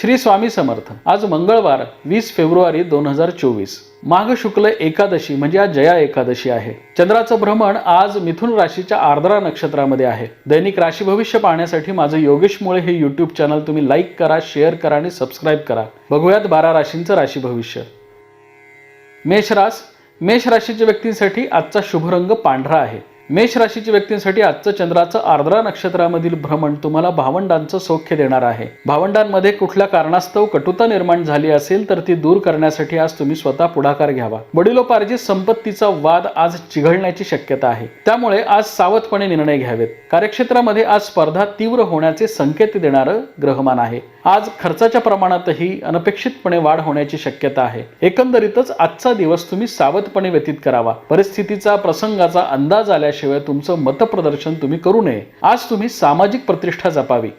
श्री स्वामी समर्थ. आज मंगळवार वीस फेब्रुवारी दोन हजार चोवीस. माघ शुक्ल एकादशी म्हणजे आज जया एकादशी आहे. चंद्राचं भ्रमण आज मिथुन राशीच्या आर्द्रा नक्षत्रामध्ये आहे. दैनिक राशी भविष्य पाहण्यासाठी माझं योगेश मुळे हे युट्यूब चॅनल तुम्ही लाईक करा शेअर करा आणि सबस्क्राईब करा. बघूयात बारा राशींचं राशी भविष्य. मेष रास. मेष राशीच्या व्यक्तींसाठी आजचा शुभ रंग पांढरा आहे. मेष राशीच्या व्यक्तींसाठी आजचं चंद्राचं आर्द्रा नक्षत्रामधील भ्रमण तुम्हाला भावंडांचं सौख्य देणार आहे. भावंडांमध्ये कुठल्या कारणास्तव कटुता निर्माण झाली असेल तर ती दूर करण्यासाठी आज तुम्ही स्वतः पुढाकार घ्यावा. वडिलोपार्जित संपत्तीचा वाद आज चिघळण्याची शक्यता आहे. त्यामुळे आज सावधपणे निर्णय घ्यावेत. कार्यक्षेत्रामध्ये आज स्पर्धा तीव्र होण्याचे संकेत देणारं ग्रहमान आहे. आज खर्चाच्या प्रमाणातही अनपेक्षितपणे वाढ होण्याची शक्यता आहे. एकंदरीतच आजचा दिवस तुम्ही सावधपणे व्यतीत करावा. परिस्थितीचा प्रसंगाचा अंदाज आल्या आल्याशिवाय तुमचं मतप्रदर्शन तुम्ही करू नये. आज तुम्ही सामाजिक प्रतिष्ठा जपावी.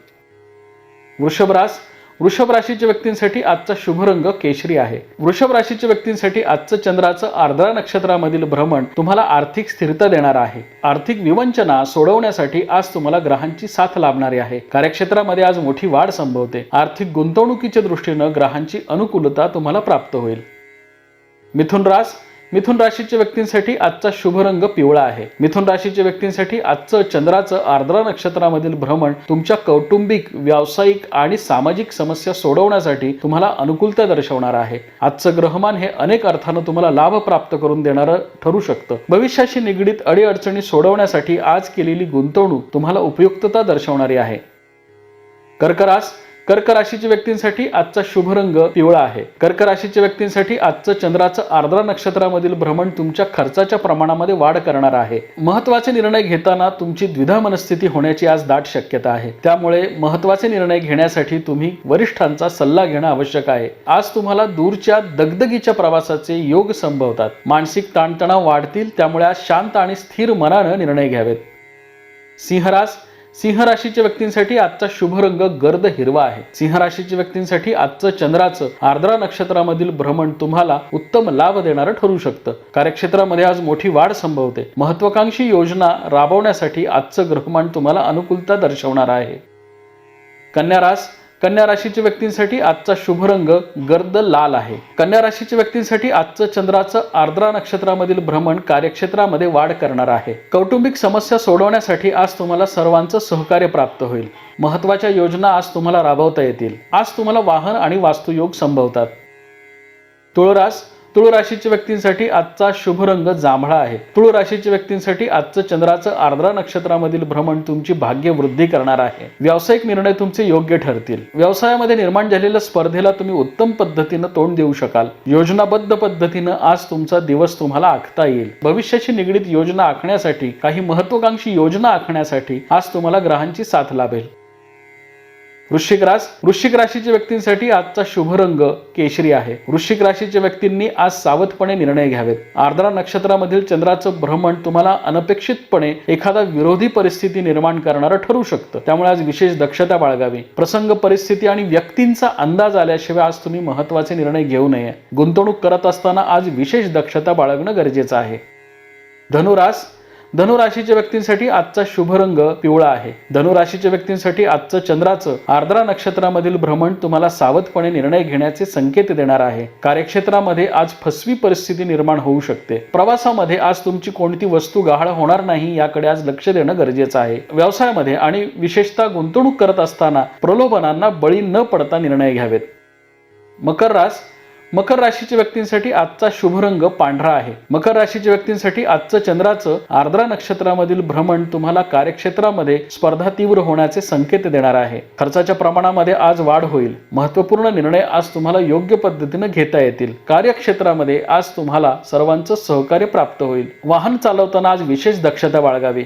वृषभरास वृषभ राशीच्या व्यक्तींसाठी आजचा शुभ रंग केशरी आहे. वृषभ राशीच्या व्यक्तींसाठी आजचं चंद्राचं आर्द्रा नक्षत्रामधील भ्रमण तुम्हाला आर्थिक स्थिरता देणार आहे. आर्थिक विवंचना सोडवण्यासाठी आज तुम्हाला ग्रहांची साथ लाभणारी आहे. कार्यक्षेत्रामध्ये आज मोठी वाढ संभवते. आर्थिक गुंतवणुकीच्या दृष्टीनं ग्रहांची अनुकूलता तुम्हाला प्राप्त होईल. मिथुन रास मिथुन राशीच्या व्यक्तींसाठी आजचा शुभ रंग पिवळा आहे. मिथुन राशीच्या व्यक्तींसाठी आजचं चंद्राचं आर्द्रा नक्षत्रामधील भ्रमण तुमच्या कौटुंबिक व्यावसायिक आणि सामाजिक समस्या सोडवण्यासाठी तुम्हाला अनुकूलता दर्शवणार आहे. आजचं ग्रहमान हे अनेक अर्थानं तुम्हाला लाभ प्राप्त करून देणारं ठरू शकतं. भविष्याशी निगडीत अडीअडचणी सोडवण्यासाठी आज केलेली गुंतवणूक तुम्हाला उपयुक्तता दर्शवणारी आहे. कर्करास कर्क राशीच्या व्यक्तींसाठी आजचा शुभ रंग पिवळा आहे. कर्क राशीच्या व्यक्तींसाठी आजचं चंद्राचं आर्द्रा नक्षत्रामधील भ्रमण तुमच्या खर्चाच्या प्रमाणामध्ये वाढ करणार आहे. महत्त्वाचे निर्णय घेताना तुमची द्विधा मनस्थिती होण्याची आज दाट शक्यता आहे. त्यामुळे महत्त्वाचे निर्णय घेण्यासाठी तुम्ही वरिष्ठांचा सल्ला घेणं आवश्यक आहे. आज तुम्हाला दूरच्या दगदगीच्या प्रवासाचे योग संभवतात. मानसिक ताणतणाव वाढतील त्यामुळे आज शांत आणि स्थिर मनानं निर्णय घ्यावेत. सिंहरास सिंह राशीच्या व्यक्तींसाठी आजचा शुभ रंग गर्द हिरवा आहे. सिंह राशीच्या व्यक्तींसाठी आजचं चंद्राचं आर्द्रा नक्षत्रामधील भ्रमण तुम्हाला उत्तम लाभ देणारं ठरू शकतं. कार्यक्षेत्रामध्ये आज मोठी वाढ संभवते. महत्वाकांक्षी योजना राबवण्यासाठी आजचं ग्रहमान तुम्हाला अनुकूलता दर्शवणार आहे. कन्या रास कन्या राशीच्या व्यक्तींसाठी आजचा शुभ रंग गर्द लाल आहे. कन्या राशीच्या व्यक्तींसाठी आजचं चंद्राचं आर्द्रा नक्षत्रामधील भ्रमण कार्यक्षेत्रामध्ये वाढ करणार आहे. कौटुंबिक समस्या सोडवण्यासाठी आज तुम्हाला सर्वांचं सहकार्य प्राप्त होईल. महत्त्वाच्या योजना आज तुम्हाला राबवता येतील. आज तुम्हाला वाहन आणि वास्तुयोग संभवतात. तुळरास तुळ राशीच्या व्यक्तींसाठी आजचा शुभ रंग जांभळा आहे. तुळ राशीच्या व्यक्तींसाठी आजचं चंद्राचं आर्द्रा नक्षत्रामधील भ्रमण तुमची भाग्य वृद्धी करणार आहे. व्यावसायिक निर्णय तुमचे योग्य ठरतील. व्यवसायामध्ये निर्माण झालेल्या स्पर्धेला तुम्ही उत्तम पद्धतीनं तोंड देऊ शकाल. योजनाबद्ध पद्धतीनं आज तुमचा दिवस तुम्हाला आखता येईल. भविष्याशी निगडीत योजना आखण्यासाठी काही महत्वाकांक्षी योजना आखण्यासाठी आज तुम्हाला ग्रहांची साथ लाभेल. वृश्चिक रास. वृश्चिक राशीच्या व्यक्तींसाठी आजचा शुभ रंग केशरी आहे. वृश्चिक राशीच्या व्यक्तींनी आज सावधपणे निर्णय घ्यावेत. आर्द्रा नक्षत्रामधील चंद्राचं भ्रमण तुम्हाला अनपेक्षितपणे एखादा विरोधी परिस्थिती निर्माण करणारं ठरू शकतं. त्यामुळे आज विशेष दक्षता बाळगावी. प्रसंग परिस्थिती आणि व्यक्तींचा अंदाज आल्याशिवाय आज तुम्ही महत्त्वाचे निर्णय घेऊ नये. गुंतवणूक करत असताना आज विशेष दक्षता बाळगणं गरजेचं आहे. धनुरास. धनुराशीच्या व्यक्तींसाठी आजचा शुभ रंग पिवळा आहे. धनुराशीच्या व्यक्तींसाठी आजचं चंद्राचं आर्द्रा नक्षत्रामधील भ्रमण तुम्हाला सावधपणे निर्णय घेण्याचे संकेत देणार आहे. कार्यक्षेत्रामध्ये आज फसवी परिस्थिती निर्माण होऊ शकते. प्रवासामध्ये आज तुमची कोणती वस्तू गहाळ होणार नाही याकडे आज लक्ष देणं गरजेचं आहे. व्यवसायामध्ये आणि विशेषतः गुंतवणूक करत असताना प्रलोभनांना बळी न पडता निर्णय घ्यावेत. मकर रास मकर राशीच्या व्यक्तींसाठी आजचा शुभ रंग पांढरा आहे. मकर राशीच्या व्यक्तींसाठी आजचं चंद्राचं आर्द्रा नक्षत्रामधील भ्रमण तुम्हाला कार्यक्षेत्रामध्ये स्पर्धा तीव्र होण्याचे संकेत देणार आहे. खर्चाच्या प्रमाणामध्ये आज वाढ होईल. महत्त्वपूर्ण निर्णय आज तुम्हाला योग्य पद्धतीनं घेता येतील. कार्यक्षेत्रामध्ये आज तुम्हाला सर्वांचं सहकार्य प्राप्त होईल. वाहन चालवताना आज विशेष दक्षता बाळगावी.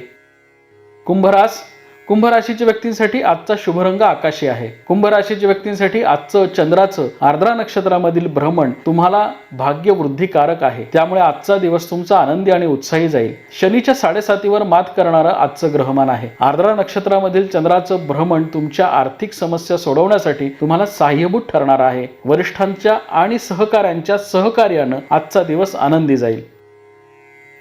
कुंभरास कुंभ राशीच्या व्यक्तींसाठी आजचा शुभ रंग आकाशी आहे. कुंभ राशीच्या व्यक्तींसाठी आजचं चंद्राचं आर्द्रा नक्षत्रामधील भ्रमण तुम्हाला भाग्य वृद्धिकारक आहे. त्यामुळे आजचा दिवस तुमचा आनंदी आणि उत्साही जाईल. शनीच्या साडेसातीवर मात करणारं आजचं ग्रहमान आहे. आर्द्रा नक्षत्रामधील चंद्राचं भ्रमण तुमच्या आर्थिक समस्या सोडवण्यासाठी तुम्हाला सहाय्यभूत ठरणार आहे. वरिष्ठांच्या आणि सहकाऱ्यांच्या सहकार्यानं आजचा दिवस आनंदी जाईल.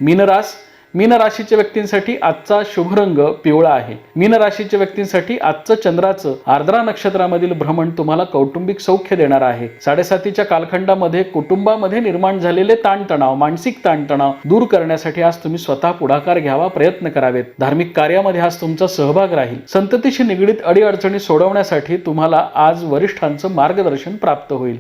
मीनरास मीन राशीच्या व्यक्तींसाठी आजचा शुभ रंग पिवळा आहे. मीन राशीच्या व्यक्तींसाठी आजचं चंद्राचं आर्द्रा नक्षत्रामधील भ्रमण तुम्हाला कौटुंबिक सौख्य देणार आहे. साडेसातीच्या कालखंडामध्ये कुटुंबामध्ये निर्माण झालेले ताणतणाव मानसिक ताणतणाव दूर करण्यासाठी आज तुम्ही स्वतः पुढाकार घ्यावा प्रयत्न करावेत. धार्मिक कार्यामध्ये आज तुमचा सहभाग राहील. संततीशी निगडीत अडीअडचणी सोडवण्यासाठी तुम्हाला आज वरिष्ठांचं मार्गदर्शन प्राप्त होईल.